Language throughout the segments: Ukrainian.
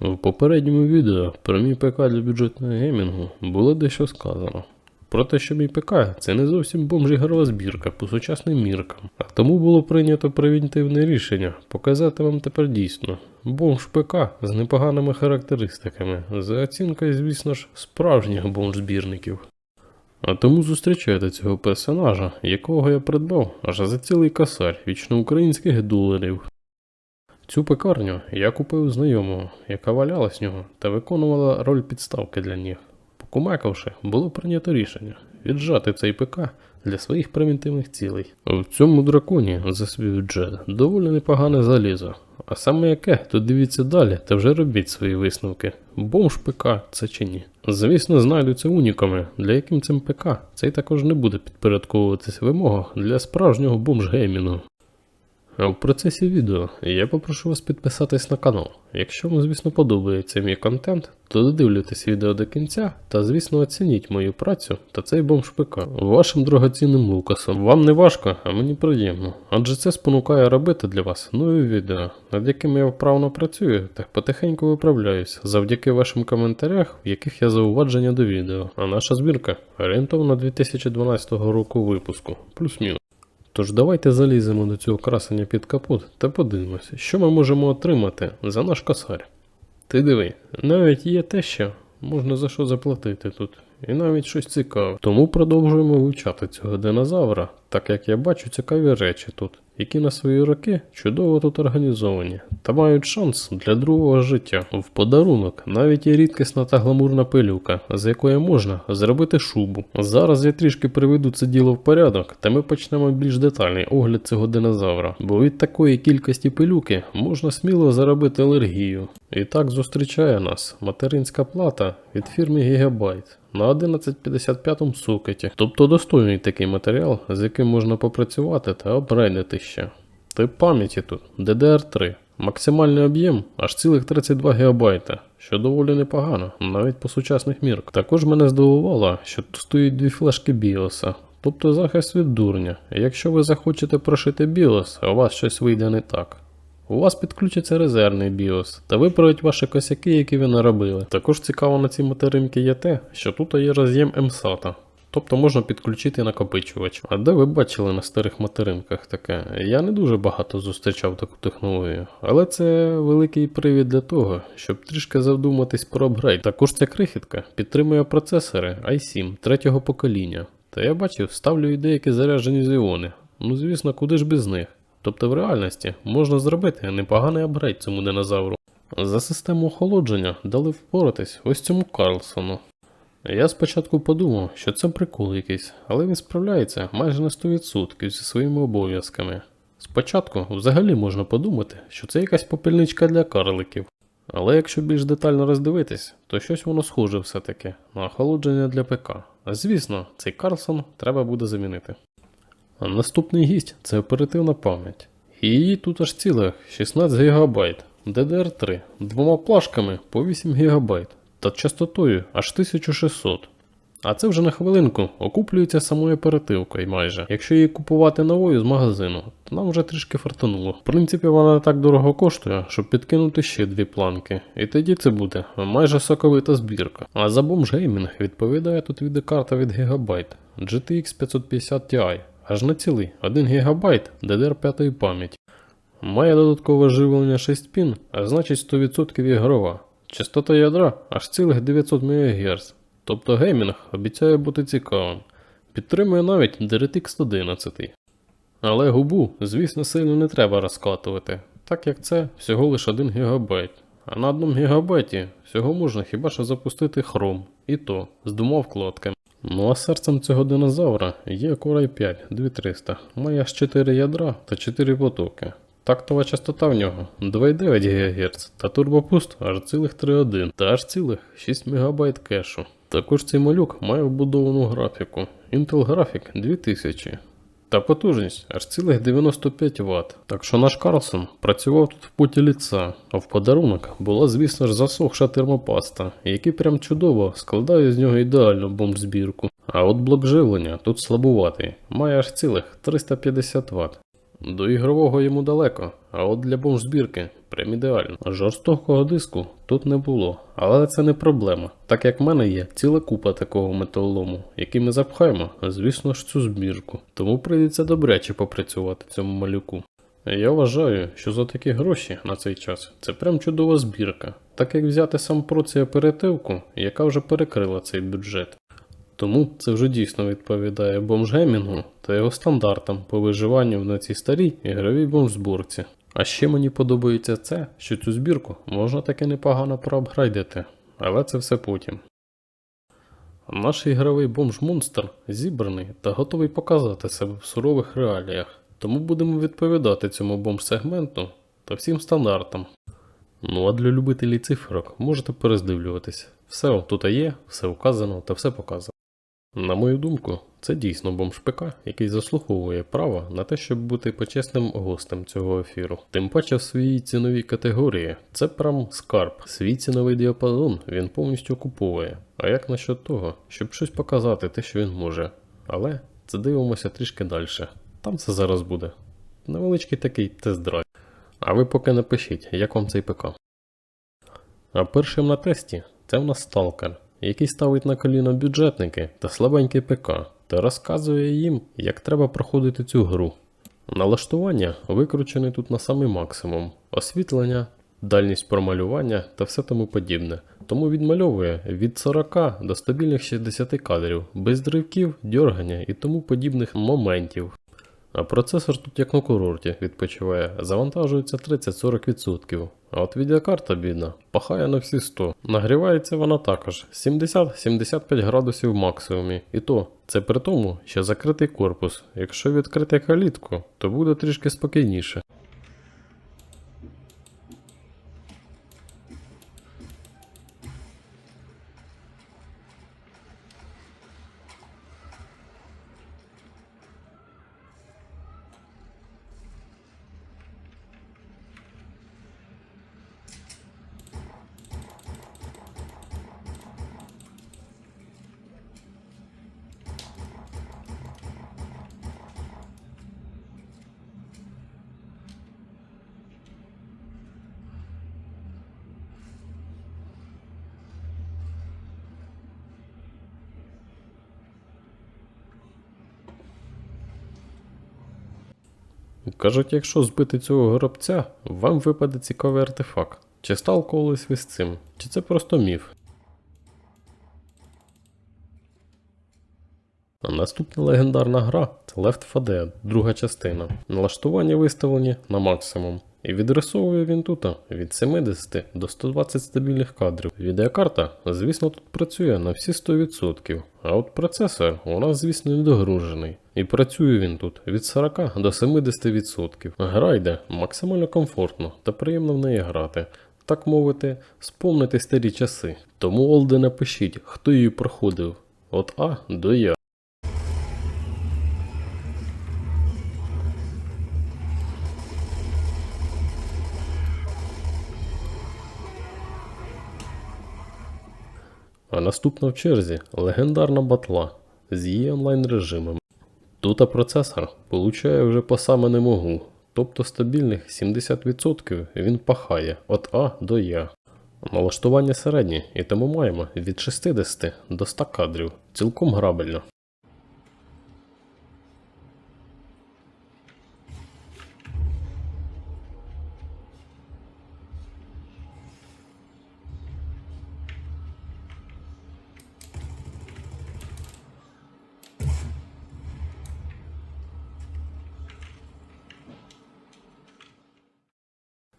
В попередньому відео про мій ПК для бюджетного геймінгу було дещо сказано. Про те, що мій ПК це не зовсім бомж-ігрова збірка по сучасним міркам, а тому було прийнято превентивне рішення показати вам тепер дійсно бомж ПК з непоганими характеристиками, за оцінкою, звісно ж, справжніх бомж-збірників. А тому зустрічайте цього персонажа, якого я придбав аж за цілий косарь вічноукраїнських доларів. Цю пекарню я купив знайомого, яка валялась в нього та виконувала роль підставки для них. Покумекавши, було прийнято рішення віджати цей ПК для своїх превентивних цілей. В цьому драконі за свій бюджет доволі непогане залізо. А саме яке, то дивіться далі та вже робіть свої висновки. Бомж ПК це чи ні. Звісно, знайдуться уніками, для яким цим ПК цей також не буде підпорядковуватись вимогах для справжнього бомж-геймінгу. А в процесі відео я попрошу вас підписатись на канал. Якщо вам, звісно, подобається мій контент, то додивлюйтесь відео до кінця та, звісно, оцініть мою працю та цей бомж ПК вашим дорогоцінним Лукасом. Вам не важко, а мені приємно, адже це спонукає робити для вас нові відео, над якими я вправно працюю та потихеньку виправляюсь завдяки вашим коментарях, в яких є зауваження до відео. А наша збірка орієнтовна 2012 року випуску, плюс-мінус. Тож давайте заліземо до цього красення під капот та подивимося, що ми можемо отримати за наш косарь. Ти диви, навіть є те, що можна за що заплатити тут, і навіть щось цікаве. Тому продовжуємо вивчати цього динозавра, так як я бачу цікаві речі тут, які на свої роки чудово тут організовані та мають шанс для другого життя. В подарунок навіть є рідкісна та гламурна пилюка, з якої можна зробити шубу. Зараз я трішки приведу це діло в порядок, та ми почнемо більш детальний огляд цього динозавра, бо від такої кількості пилюки можна сміло заробити алергію. І так зустрічає нас материнська плата від фірми Gigabyte на 1155 сокеті, тобто достойний такий матеріал, з яким можна попрацювати та обрейдити ще. Тип пам'яті тут DDR3. Максимальний об'єм аж цілих 32 ГБ, що доволі непогано, навіть по сучасних мірках. Також мене здивувало, що тут стоїть дві флешки BIOS, тобто захист від дурня. Якщо ви захочете прошити BIOS, у вас щось вийде не так. У вас підключиться резервний BIOS та виправить ваші косяки, які ви наробили. Також цікаво на цій материнці є те, що тут є роз'єм MSATA. Тобто можна підключити накопичувач. А де ви бачили на старих материнках таке? Я не дуже багато зустрічав таку технологію, але це великий привід для того, щоб трішки задуматись про апгрейд. Також ця крихітка підтримує процесори i7 третього покоління. Та я бачив, ставлю і деякі заряджені зіони. Ну звісно, куди ж без них. Тобто в реальності можна зробити непоганий апгрейд цьому динозавру. За систему охолодження дали впоратись ось цьому Карлсону. Я спочатку подумав, що це прикол якийсь, але він справляється майже на 100% зі своїми обов'язками. Спочатку взагалі можна подумати, що це якась попільничка для карликів. Але якщо більш детально роздивитись, то щось воно схоже все-таки на охолодження для ПК. Звісно, цей Карлсон треба буде замінити. Наступний гість це оперативна пам'ять. І її тут аж цілих 16 ГБ, DDR3, двома плашками по 8 ГБ та частотою аж 1600. А це вже на хвилинку окуплюється самою оперативкою майже. Якщо її купувати новою з магазину, то нам вже трішки фартануло. В принципі, вона не так дорого коштує, щоб підкинути ще дві планки. І тоді це буде майже соковита збірка. А за бомж-геймінг відповідає тут відеокарта від Gigabyte GTX 550 Ti. Аж на цілий 1 ГБ DDR5 пам'яті. Має додаткове живлення 6 пін, а значить 100% ігрова. Частота ядра аж цілих 900 МГц. Тобто геймінг обіцяє бути цікавим. Підтримує навіть DirectX 11. Але губу, звісно, сильно не треба розкатувати, так як це всього лише 1 ГБ. А на 1 ГБ всього можна хіба що запустити Chrome, і то з двома вкладками. Ну а серцем цього динозавра є Core i5 2300, має аж 4 ядра та 4 потоки. Тактова частота в нього 2,9 ГГц та турбопуст аж цілих 3,1 та аж цілих 6 МБ кешу. Також цей малюк має вбудовану графіку Intel Graphic 2000 та потужність аж цілих 95 Вт. Так що наш Карлсон працював тут в поті ліца, а в подарунок була, звісно ж, засохша термопаста, який прям чудово складає з нього ідеальну бомб-збірку. А от блок живлення тут слабуватий, має аж цілих 350 Вт. До ігрового йому далеко, а от для бомж-збірки прям ідеально. Жорстокого диску тут не було, але це не проблема, так як в мене є ціла купа такого металолому, який ми запхаємо, звісно ж, цю збірку. Тому прийдеться добряче попрацювати цьому малюку. Я вважаю, що за такі гроші на цей час це прям чудова збірка, так як взяти сам проці оперативку, яка вже перекрила цей бюджет. Тому це вже дійсно відповідає бомжгеймінгу та його стандартам по виживанню на цій старій ігровій бомжзборці. А ще мені подобається це, що цю збірку можна таки непогано проапгрейдити, але це все потім. Наш ігровий бомж-монстр зібраний та готовий показати себе в сурових реаліях, тому будемо відповідати цьому бомж-сегменту та всім стандартам. Ну а для любителів цифрок можете перездивлюватись. Все тут є, все указано та все показано. На мою думку, це дійсно бомж ПК, який заслуговує право на те, щоб бути почесним гостем цього ефіру. Тим паче в своїй ціновій категорії це прям скарб. Свій ціновий діапазон він повністю окуповує. А як насчет того, щоб щось показати те, що він може. Але це дивимося трішки далі. Там це зараз буде. Невеличкий такий тест-драйв. А ви поки напишіть, як вам цей ПК. А першим на тесті це в нас сталкер, який ставить на коліно бюджетники та слабенький ПК та розказує їм, як треба проходити цю гру. Налаштування викручене тут на самий максимум, освітлення, дальність промалювання та все тому подібне. Тому відмальовує від 40 до стабільних 60 кадрів, без дривків, дьоргання і тому подібних моментів. А процесор тут як на курорті відпочиває, завантажується 30-40%. А от відеокарта бідна, пахає на всі 100. Нагрівається вона також 70-75 градусів в максимумі. І то це при тому, що закритий корпус. Якщо відкрити калітку, то буде трішки спокійніше. Кажуть, якщо збити цього горобця, вам випаде цікавий артефакт. Чи сталкувались ви з цим? Чи це просто міф? Наступна легендарна гра це Left 4 Dead, друга частина. Налаштування виставлені на максимум. І відрисовує він тут від 70 до 120 стабільних кадрів. Відеокарта, звісно, тут працює на всі 100%. А от процесор у нас, звісно, недогружений. І працює він тут від 40 до 70%. Гра йде максимально комфортно та приємно в неї грати. Так мовити, спомнити старі часи. Тому Олде напишіть, хто її проходив. От А до Я. А наступна в черзі легендарна батла з її онлайн режимом. Тут процесор получає вже по саме не могу, тобто стабільних 70% він пахає від А до Я. Налаштування середнє, і тому маємо від 60 до 100 кадрів, цілком грабельно.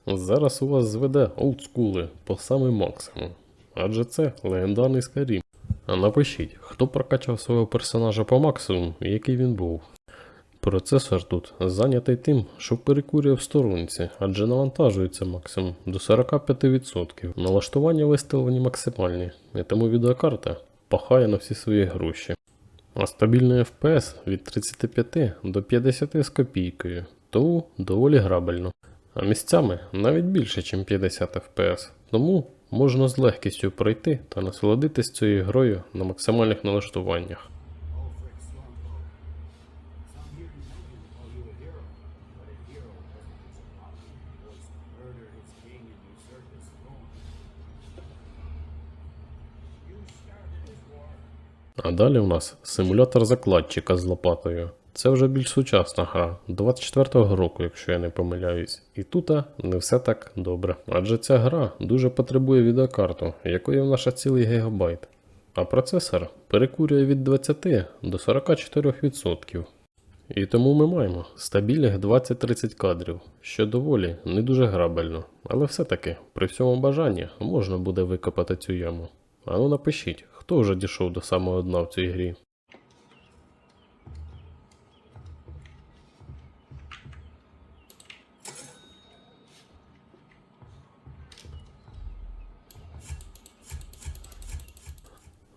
Зараз у вас зведе олдскули по самий максимум, адже це легендарний Skyrim. А напишіть, хто прокачав свого персонажа по максимуму, який він був. Процесор тут зайнятий тим, що перекурює в сторонці, адже навантажується максимум до 45%. Налаштування виставлені максимальні, і тому відеокарта пахає на всі свої гроші. А стабільний FPS від 35 до 50 з копійкою, тому доволі грабельно а місцями навіть більше, ніж 50 FPS, тому можна з легкістю пройти та насолодитись цією грою на максимальних налаштуваннях. А далі у нас симулятор закладчика з лопатою. Це вже більш сучасна гра, 24-го року, якщо я не помиляюсь. І тут не все так добре. Адже ця гра дуже потребує відеокарту, якої в наша цілий гігабайт. А процесор перекурює від 20 до 44%. І тому ми маємо стабільних 20-30 кадрів, що доволі не дуже грабельно. Але все-таки при всьому бажанні можна буде викопати цю яму. А ну напишіть, хто вже дійшов до самого дна в цій грі.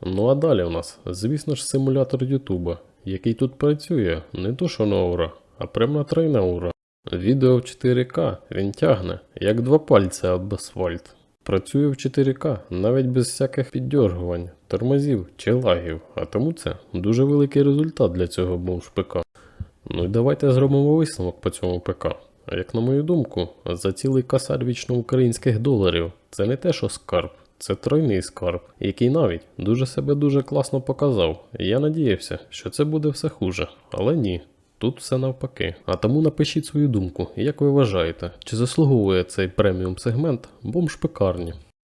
Ну а далі у нас, звісно ж, симулятор Ютуба, який тут працює не то що на ура, а прямо 3 на ура. Відео в 4К він тягне, як два пальця об асфальт. Працює в 4К навіть без всяких піддьоргувань, тормозів чи лагів, а тому це дуже великий результат для цього бомж ПК. Ну і давайте зробимо висновок по цьому ПК. Як на мою думку, за цілий косарь вічно українських доларів це не те, що скарб, це тройний скарб, який навіть дуже себе дуже класно показав. Я надіявся, що це буде все хуже, але ні. Тут все навпаки. А тому напишіть свою думку, як ви вважаєте, чи заслуговує цей преміум сегмент бомж пекарні.